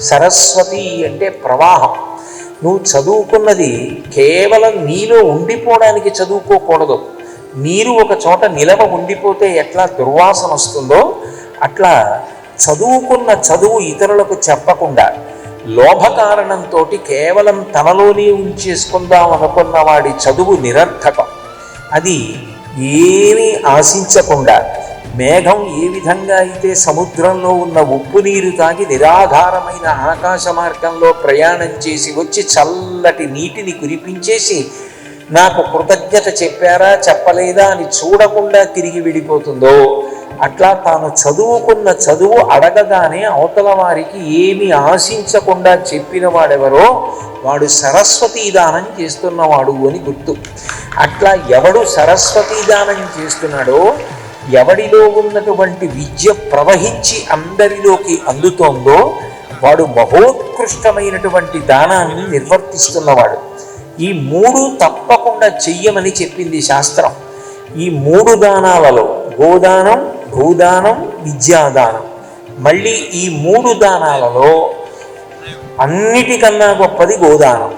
సరస్వతి అంటే ప్రవాహం. నువ్వు చదువుకున్నది కేవలం నీలో ఉండిపోవడానికి చదువుకోకూడదు. నీరు ఒక చోట నిలవ ఉండిపోతే ఎట్లా దుర్వాసన వస్తుందో అట్లా చదువుకున్న చదువు ఇతరులకు చెప్పకుండా లోభ కారణంతో కేవలం తనలోనే ఉంచేసుకుందాం అనుకున్న వాడి చదువు నిరర్థకం. అది ఏమీ ఆశించకుండా మేఘం ఏ విధంగా అయితే సముద్రంలో ఉన్న ఉప్పు నీరు తాగి నిరాధారమైన ఆకాశ మార్గంలో ప్రయాణం చేసి వచ్చి చల్లటి నీటిని కురిపించేసి నాకు కృతజ్ఞత చెప్పారా చెప్పలేదా అని చూడకుండా తిరిగి విడిపోతుందో అట్లా తాను చదువుకున్న చదువు అడగగానే అవతల వారికి ఏమి ఆశించకుండా చెప్పిన వాడెవరో వాడు సరస్వతీ దానం చేస్తున్నవాడు అని గుర్తు. అట్లా ఎవడు సరస్వతీ దానం చేస్తున్నాడో ఎవడిలో ఉన్నటువంటి విద్య ప్రవహించి అందరిలోకి అందుతోందో వాడు మహోత్కృష్టమైనటువంటి దానాన్ని నిర్వర్తిస్తున్నవాడు. ఈ మూడు తప్పకుండా చెయ్యమని చెప్పింది శాస్త్రం. ఈ మూడు దానాలలో గోదానం భూదానం విద్యాదానం. మళ్ళీ ఈ మూడు దానాలలో అన్నిటికన్నా గొప్పది గోదానం.